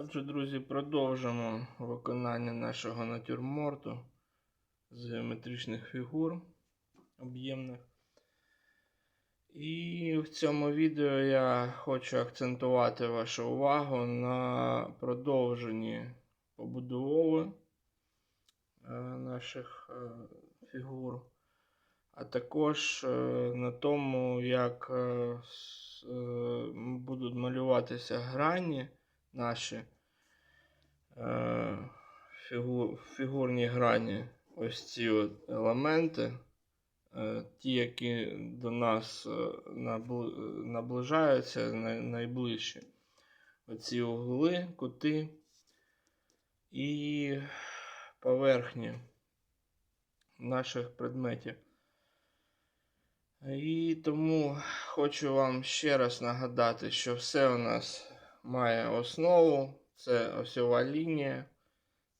Отже, друзі, продовжимо виконання нашого натюрморту з геометричних фігур об'ємних. І в цьому відео я хочу акцентувати вашу увагу на продовженні побудови е, наших е, фігур, а також е, на тому, як будуть малюватися грані наші е, фігу, фігурні грані, ось ці от елементи, е, ті, які до нас е, набли- наближаються най, найближче. Оці угли, кути і поверхні наших предметів. І тому хочу вам ще раз нагадати, що все у нас має основу, це осьова лінія,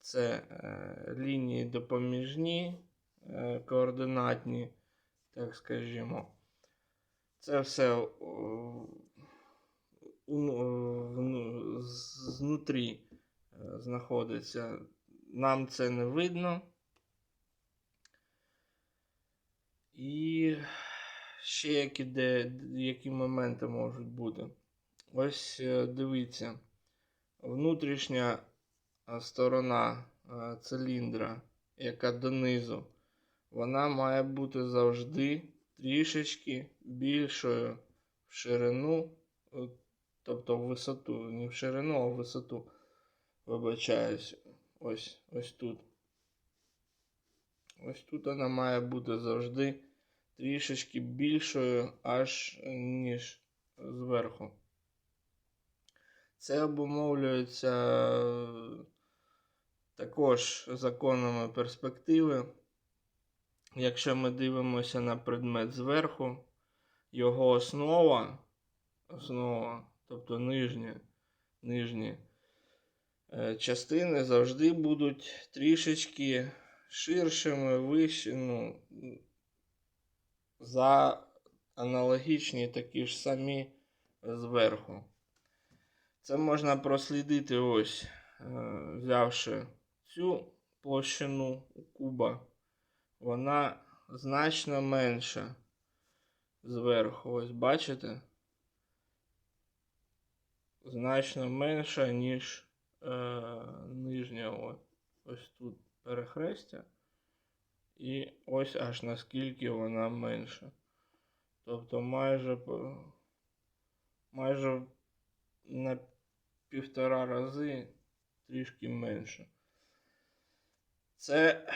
це е, лінії допоміжні, е, координатні, так скажімо. Це все о, у- знутрі е, знаходиться. Нам це не видно. І ще які, де, які моменти можуть бути. Ось е, дивіться, внутрішня е, сторона е, циліндра, яка донизу, вона має бути завжди трішечки більшою в ширину, тобто в висоту, не в ширину, а в висоту. Вибачаюсь, ось, ось тут. Ось тут вона має бути завжди трішечки більшою, аж ніж зверху. Це обумовлюється е, також законами перспективи. Якщо ми дивимося на предмет зверху, його основа, основа тобто нижні, нижні е, частини завжди будуть трішечки ширшими, вищі, ну, за аналогічні такі ж самі зверху. Це можна прослідити ось, е, взявши цю площину куба, вона значно менша зверху. Ось бачите? Значно менша, ніж е, нижня. Ось, ось тут перехрестя. І ось аж наскільки вона менша. Тобто майже майже на півтора рази трішки менше. Це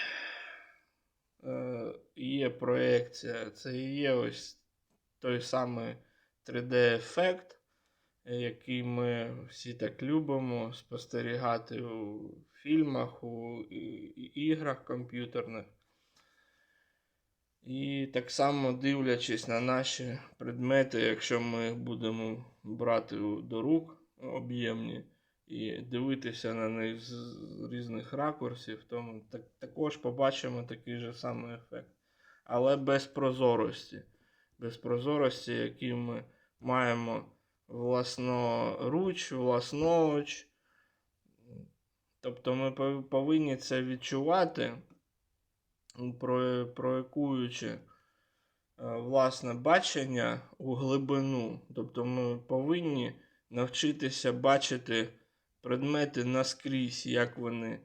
е, є проекція, це є ось той самий 3D-ефект, який ми всі так любимо спостерігати у фільмах, у іграх комп'ютерних. І так само дивлячись на наші предмети, якщо ми їх будемо брати до рук об'ємні і дивитися на них з різних ракурсів, то ми так, також побачимо такий же самий ефект. Але без прозорості. Без прозорості, які ми маємо власноруч, власноруч. Тобто ми повинні це відчувати про- проекуючи е, власне бачення у глибину. Тобто ми повинні навчитися бачити предмети наскрізь, як вони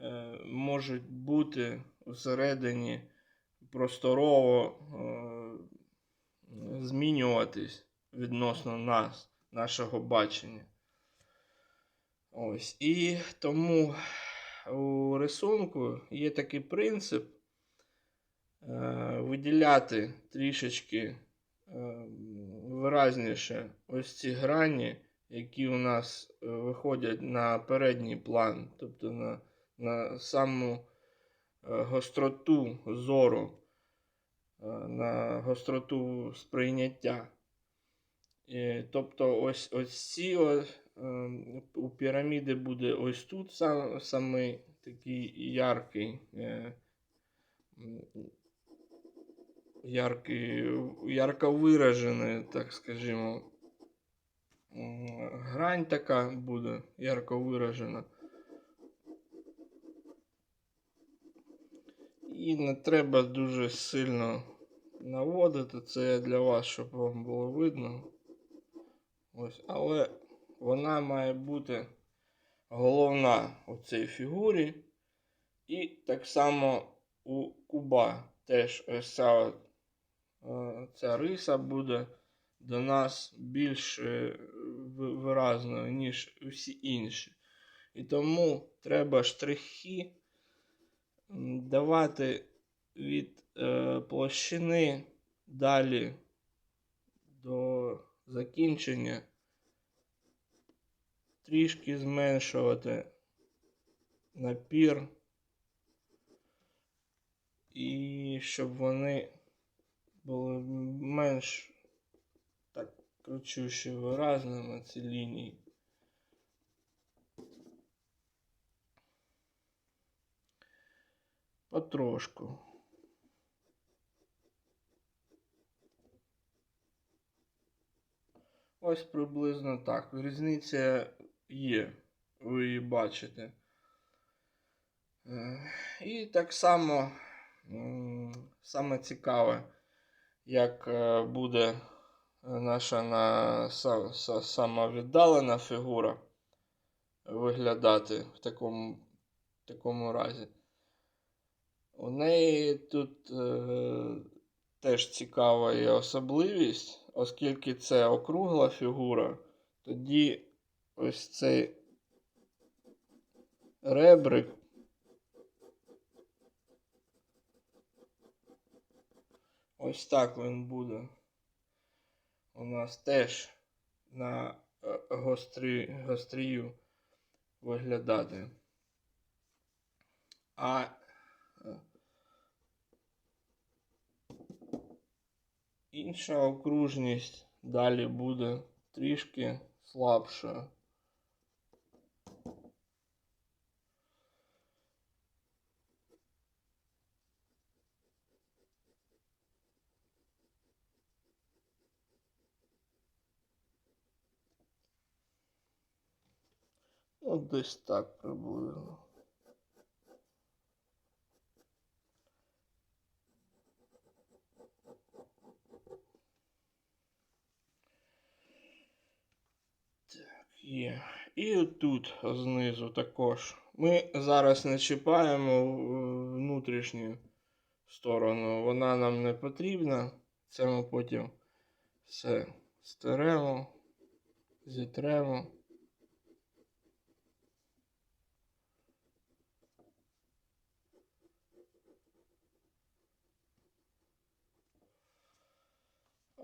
е, можуть бути всередині просторово е, змінюватись відносно нас, нашого бачення. Ось. І тому у рисунку є такий принцип е, виділяти трішечки е, виразніше ось ці грані, які у нас е, виходять на передній план, тобто на, на саму е, гостроту зору, е, на гостроту сприйняття. І, тобто ось, ось ці ось, у піраміди буде ось тут сам, самий такий яркий, яркий, ярко виражений, так скажімо, грань така буде ярко виражена. І не треба дуже сильно наводити. Це для вас, щоб вам було видно. Ось, але вона має бути головна у цій фігурі. І так само у куба теж ось ця, ця риса буде до нас більш е, виразною, ніж усі інші. І тому треба штрихи давати від е, площини далі до закінчення, трішки зменшувати напір, і щоб вони були менш так кричуще виразними ці лінії. Потрошку. Ось приблизно так. Різниця є, ви її бачите. Е, І так само саме цікаве, як е, буде е, наша на, са, са, сама віддалена фігура виглядати в такому, такому разі. У неї тут е, теж цікава є особливість, оскільки це округла фігура, тоді ось цей ребрик ось так він буде. У нас теж на е, гострі, гострію виглядати. А е, інша окружність далі буде трішки слабша. Ну, десь так приблизно. Так, є. І тут знизу також. Ми зараз не чіпаємо внутрішню сторону. Вона нам не потрібна. Це ми потім все стеремо, зітремо.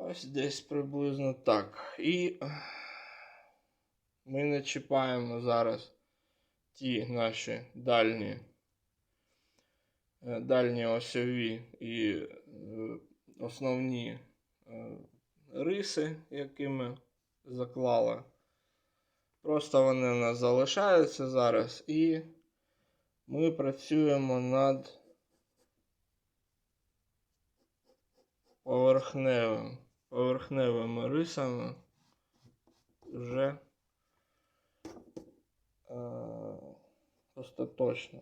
Ось десь приблизно так. І ми не чіпаємо зараз ті наші дальні, е, дальні осьові і е, основні е, риси, які ми заклали. Просто вони у нас залишаються зараз, і ми працюємо над поверхневим, поверхневими рисами вже е, остаточно.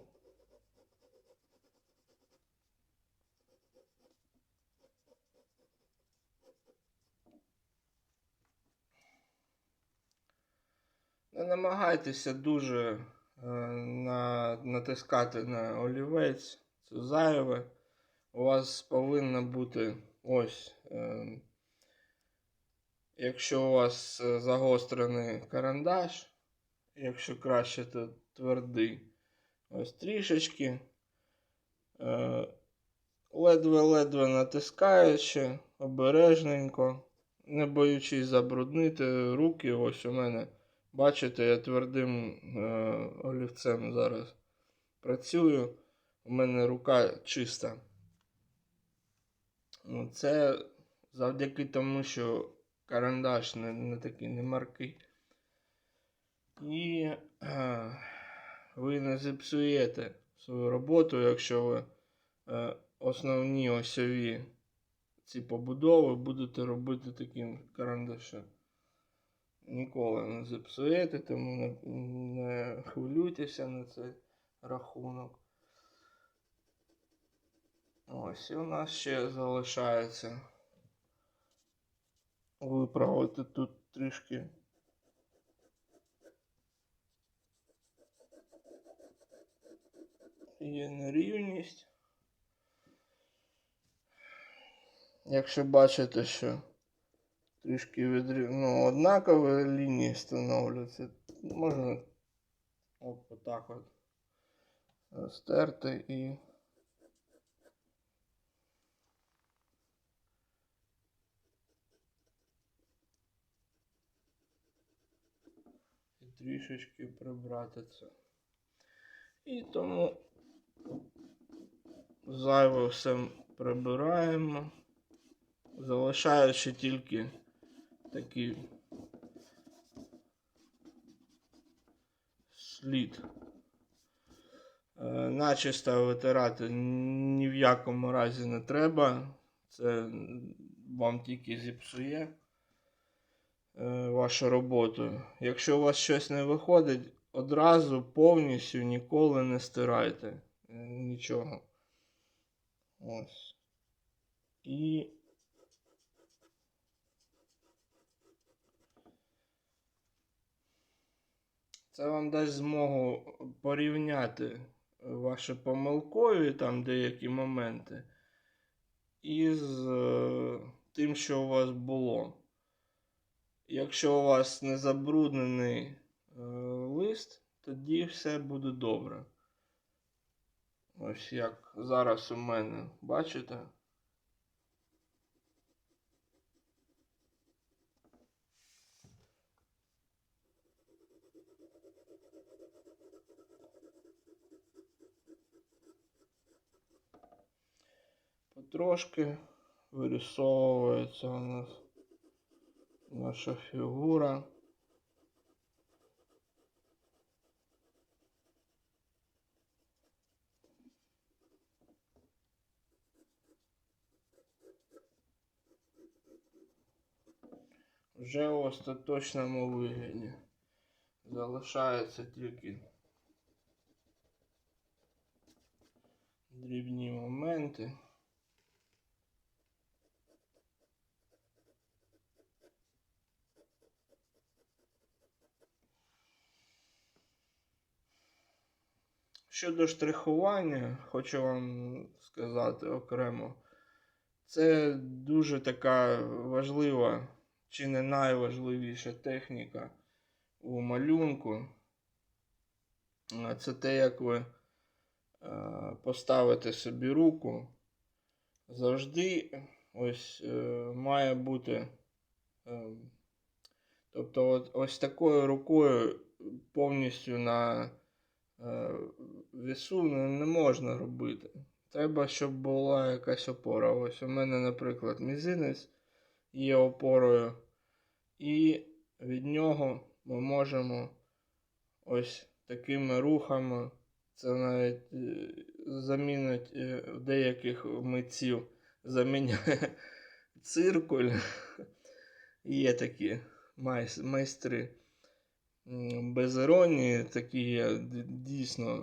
Не намагайтеся дуже е, на, натискати на олівець, це зайве. У вас повинна бути ось. Е, якщо у вас е, загострений карандаш, якщо краще, то твердий. Ось трішечки. Е, ледве-ледве натискаючи, обережненько, не боючись забруднити руки. Ось у мене, бачите, я твердим е, олівцем зараз працюю. У мене рука чиста. Ну, Це завдяки тому, що карандаш не, не такий не маркий. І е, ви не зіпсуєте свою роботу, якщо ви е, основні осьові ці побудови будете робити таким карандашем. ніколи не зіпсуєте, тому не, не хвилюйтеся на цей рахунок. Ось, і у нас ще залишається виправити тут трішки. Є нерівність. Якщо бачите, що трішки відрів... ну, однакові лінії становляться, можна от отак от стерти і трішечки прибрати це. І тому зайве все прибираємо, залишаючи тільки такий слід. Е, Начисто витирати ні в якому разі не треба. Це вам тільки зіпсує вашу роботу. Якщо у вас щось не виходить, одразу повністю ніколи не стирайте е, нічого. Ось. І це вам дасть змогу порівняти ваші помилкові там деякі моменти із е, тим, що у вас було. Якщо у вас не забруднений е, лист, тоді все буде добре. Ось як зараз у мене, бачите? Потрошки вирисовується у нас наша фігура. Вже в остаточному вигляді. Залишаються тільки дрібні моменти. Щодо штрихування, хочу вам сказати окремо, це дуже така важлива, чи не найважливіша техніка у малюнку. Це те, як ви е, поставите собі руку. Завжди ось е, має бути. е, Тобто, от, ось такою рукою повністю на е, весу не, не можна робити. Треба, щоб була якась опора. Ось у мене, наприклад, мізинець є опорою, і від нього ми можемо ось такими рухами. Це навіть е, замінить е, деяких митців заміняє циркуль. Є такі майстри. Без іронії такі дійсно е,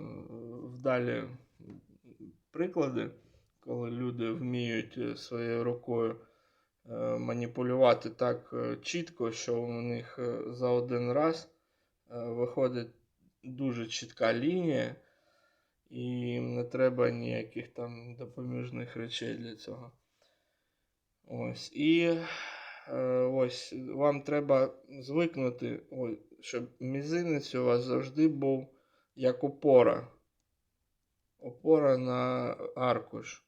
вдалі приклади, коли люди вміють е, своєю рукою е, маніпулювати так чітко, що у них за один раз виходить дуже чітка лінія, і не треба ніяких там допоміжних речей для цього. Ось. І ось вам треба звикнути, ой, щоб мізинець у вас завжди був як опора. Опора на аркуш.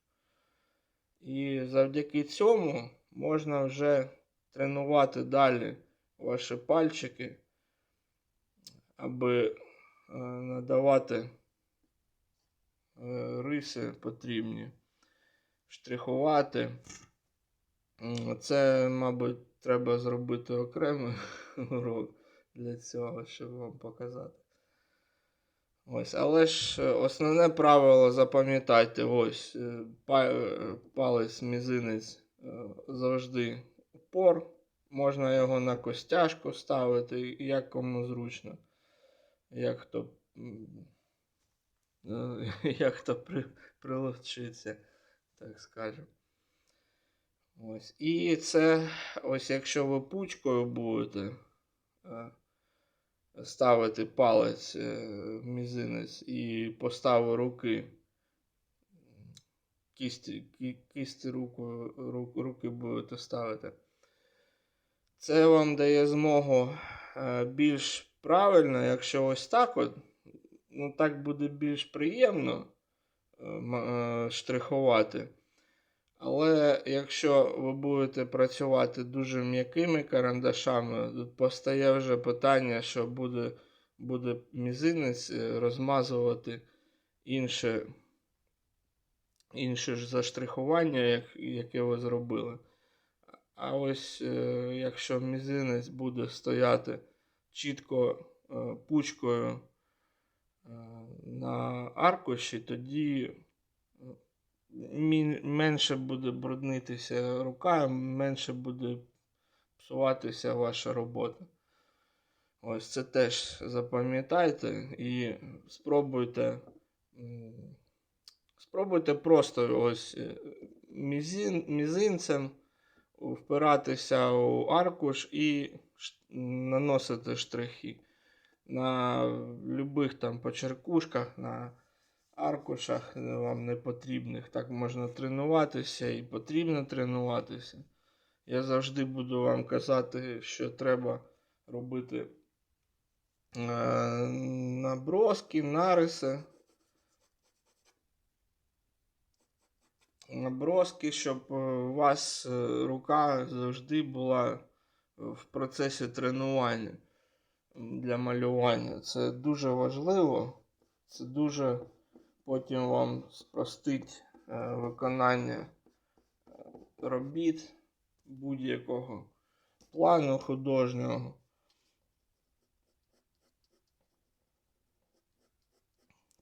І завдяки цьому можна вже тренувати далі ваші пальчики, аби е, надавати е, риси потрібні, штрихувати. Це, мабуть, треба зробити окремий урок для цього, щоб вам показати. Ось, але ж е, основне правило запам'ятайте, ось е, е, палець мізинець завжди упор Можна його на костяшку ставити, як кому зручно. Як хто, як хто при, прилучиться, так скажемо. Ось. І це, ось якщо ви пучкою будете ставити палець е, мізинець і постави руки, кісті, кі- кісті руку, ру- руки будете ставити. Це вам дає змогу е, більш правильно, якщо ось так от, ну так буде більш приємно е, штрихувати. Але якщо ви будете працювати дуже м'якими карандашами, тут постає вже питання, що буде, буде мізинець е, розмазувати інше, інше ж заштрихування, як, яке ви зробили. А ось е, якщо мізинець буде стояти чітко е, пучкою на аркуші, тоді менше буде бруднитися рука, менше буде псуватися ваша робота. Ось це теж запам'ятайте і спробуйте. Спробуйте просто ось е, мізин, мізинцем впиратися у аркуш і наносити штрихи. На любих там почеркушках, на аркушах е, вам не потрібних. Так можна тренуватися і потрібно тренуватися. Я завжди буду вам казати, що треба робити е, наброски, нариси. Наброски, щоб е, у вас е, рука завжди була в процесі тренування для малювання. Це дуже важливо. Це дуже потім вам спростить е, виконання е, робіт будь-якого плану художнього.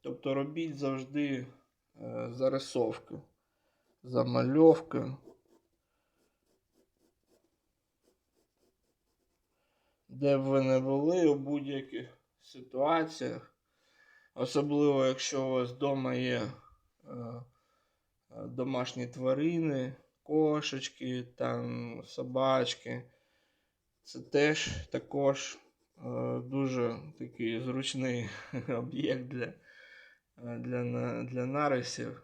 Тобто робіть завжди е, зарисовки, замальовки. Де б ви не були у будь-яких ситуаціях, особливо якщо у вас вдома є е, домашні тварини, кошечки, там, собачки. Це теж також е, дуже такий зручний об'єкт для, е, для, для нарисів.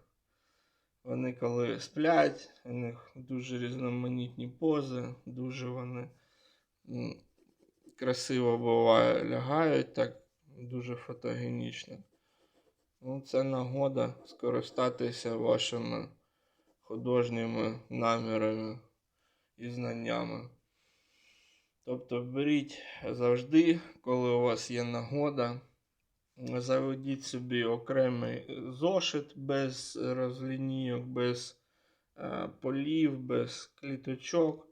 Вони коли сплять, у них дуже різноманітні пози, дуже вони красиво буває, лягають так дуже фотогенічно. Ну, це нагода скористатися вашими художніми намірами і знаннями. Тобто беріть завжди, коли у вас є нагода, заведіть собі окремий зошит без розлінійок, без е, полів, без кліточок.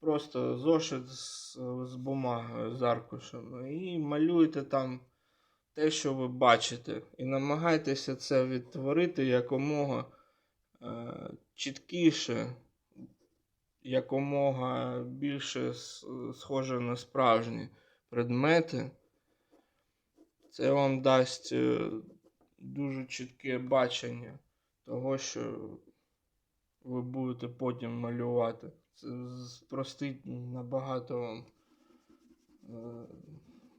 Просто зошит з, з бумагою, з аркушами. І малюйте там те, що ви бачите. І намагайтеся це відтворити якомога е, чіткіше, якомога більше схоже на справжні предмети. Це вам дасть е, дуже чітке бачення того, що ви будете потім малювати. Це спростить набагато вам е,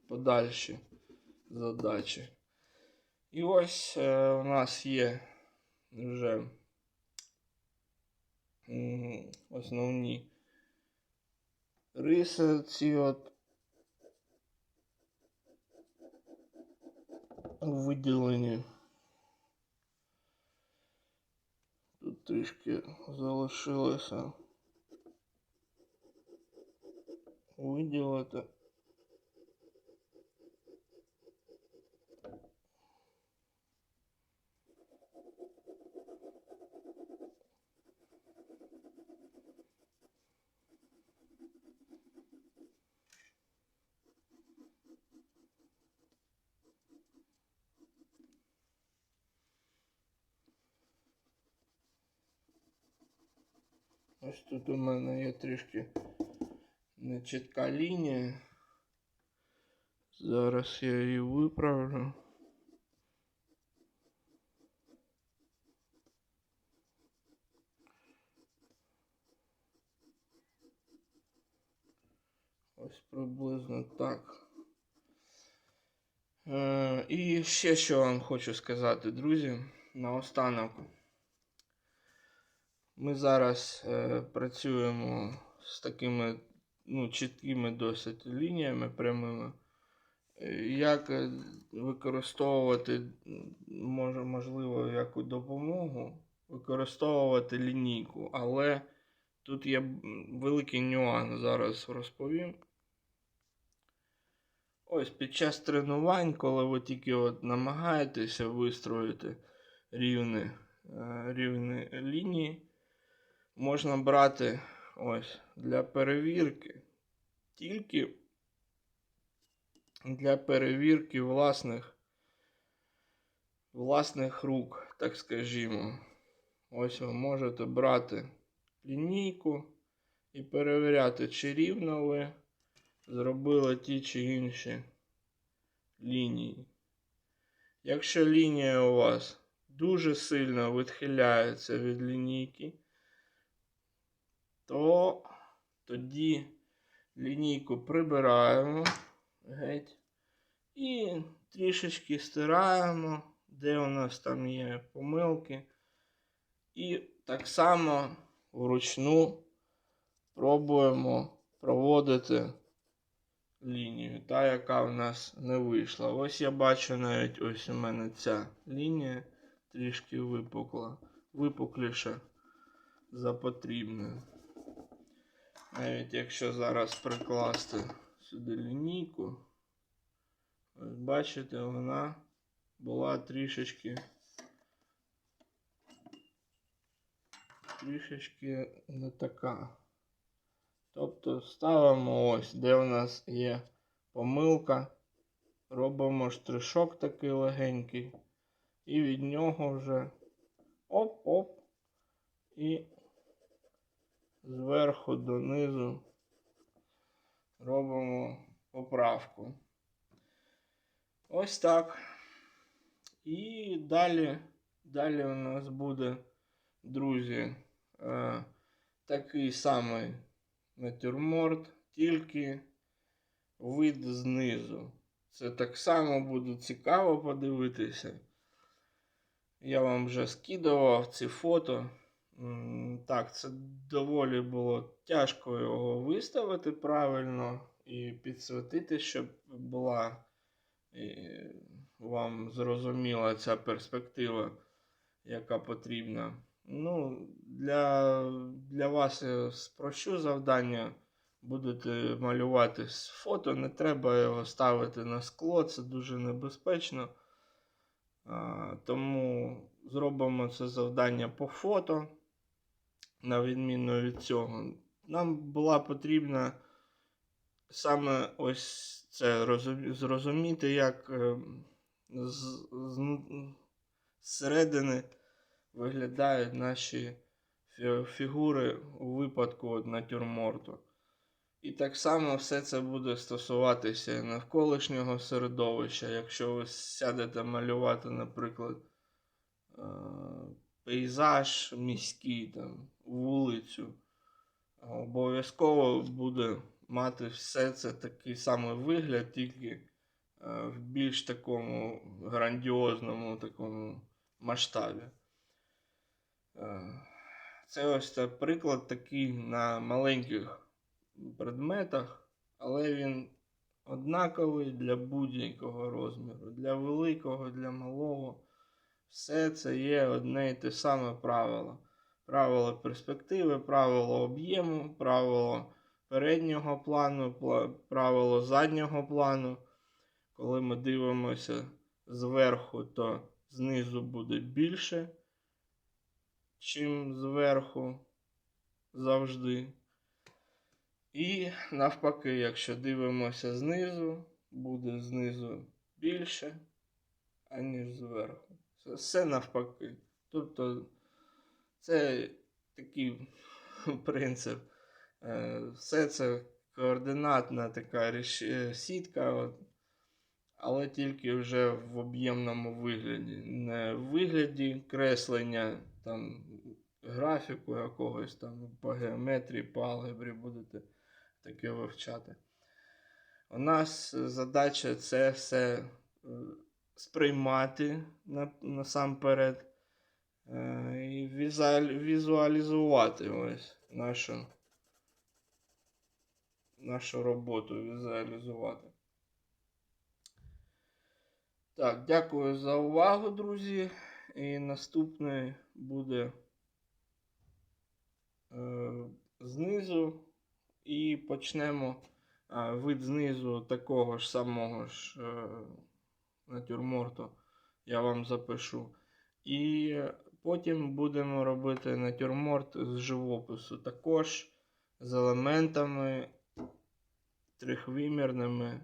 подальші задачі. І ось е, у нас є вже м, основні риси ці от виділені. Тут трішки залишилося виділити. Ось тут у мене є трішки нечітка лінія. Зараз я її виправлю. Ось приблизно так. Е, і ще що вам хочу сказати, друзі, наостанок. Ми зараз е, працюємо з такими ну, чіткими досить лініями прямими. Е, Як е, використовувати, може, можливо, яку допомогу, використовувати лінійку, але тут є великий нюанс, зараз розповім. Ось під час тренувань, коли ви тільки от намагаєтеся вистроїти рівні, е, рівні лінії, можна брати ось для перевірки тільки для перевірки власних, власних рук, так скажімо. Ось ви можете брати лінійку і перевіряти, чи рівно ви зробили ті чи інші лінії. Якщо лінія у вас дуже сильно відхиляється від лінійки, то тоді лінійку прибираємо геть і трішечки стираємо, де у нас там є помилки. І так само вручну пробуємо проводити лінію, та, яка в нас не вийшла. Ось я бачу навіть ось у мене ця лінія трішки випукла, випукліша за потрібною. Навіть якщо зараз прикласти сюди лінійку, ось бачите, вона була трішечки трішечки не така. Тобто ставимо ось, де у нас є помилка, робимо штришок такий легенький, і від нього вже оп-оп, і зверху донизу робимо поправку. Ось так. І далі, далі у нас буде, друзі, е, такий самий натюрморт, тільки вид знизу. Це так само буде цікаво подивитися. Я вам вже скидував ці фото. Так, це доволі було тяжко його виставити правильно і підсвітити, щоб була вам зрозуміла ця перспектива, яка потрібна. Ну, для, для вас я спрощу завдання. Будете малювати з фото, не треба його ставити на скло, це дуже небезпечно. А, тому зробимо це завдання по фото, на відміну від цього. Нам була потрібна саме ось це зрозуміти, як е, зсередини виглядають наші фігури у випадку натюрморту. І так само все це буде стосуватися навколишнього середовища. Якщо ви сядете малювати, наприклад, е, пейзаж міський, там, вулицю, обов'язково буде мати все це такий самий вигляд, тільки е, в більш такому грандіозному такому масштабі. Е, Це ось це приклад такий на маленьких предметах, але він однаковий для будь-якого розміру, для великого, для малого. Все це є одне і те саме правило. Правило перспективи, правило об'єму, правило переднього плану, правило заднього плану. Коли ми дивимося зверху, то знизу буде більше, чим зверху завжди. І навпаки, якщо дивимося знизу, буде знизу більше, аніж зверху. Все навпаки. Тобто це такий принцип. Е, Все це координатна така е, сітка, але тільки вже в об'ємному вигляді. Не в вигляді креслення там, графіку якогось там по геометрії, по алгебрі будете таке вивчати. У нас задача це все е, сприймати насамперед візуалізувати ось нашу, нашу роботу візуалізувати. Так, дякую за увагу, друзі. І наступний буде е, знизу. І почнемо е, вид знизу такого ж самого ж е, натюрморту. Я вам запишу. І потім будемо робити натюрморт з живопису. Також з елементами трихвимірними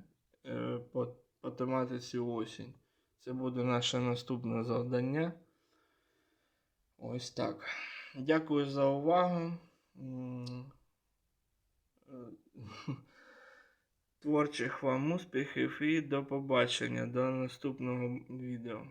е, по, по тематиці осінь. Це буде наше наступне завдання. Ось так. Дякую за увагу. Е, Творчих вам успіхів і до побачення до наступного відео.